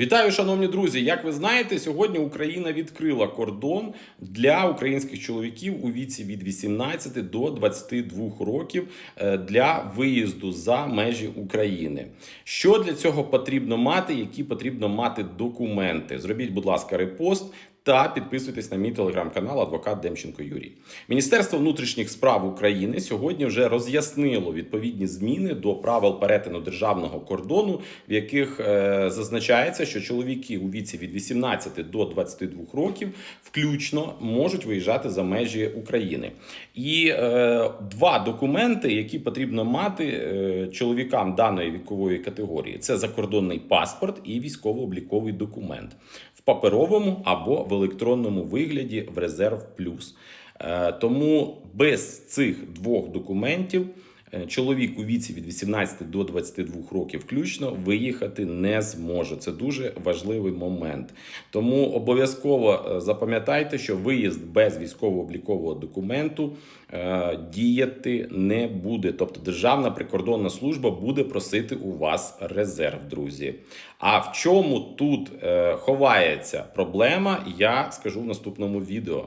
Вітаю, шановні друзі! Як ви знаєте, сьогодні Україна відкрила кордон для українських чоловіків у віці від 18 до 22 років е, для виїзду за межі України. Що для цього потрібно мати? Які потрібно мати документи? Зробіть, будь ласка, репост. Та підписуйтесь на мій телеграм-канал Адвокат Демченко Юрій. Міністерство внутрішніх справ України сьогодні вже роз'яснило відповідні зміни до правил перетину державного кордону, в яких е, зазначається, що чоловіки у віці від 18 до 22 років включно можуть виїжджати за межі України. І е, два документи, які потрібно мати е, чоловікам даної вікової категорії, це закордонний паспорт і військово-обліковий документ в паперовому або в електронному вигляді в резерв плюс. Е, Тому без цих двох документів чоловік у віці від 18 до 22 років включно виїхати не зможе. Це дуже важливий момент. Тому обов'язково е, запам'ятайте, що виїзд без військово-облікового документу е, діяти не буде. Тобто Державна прикордонна служба буде просити у вас резерв, друзі. А в чому тут е, ховається проблема, я скажу в наступному відео.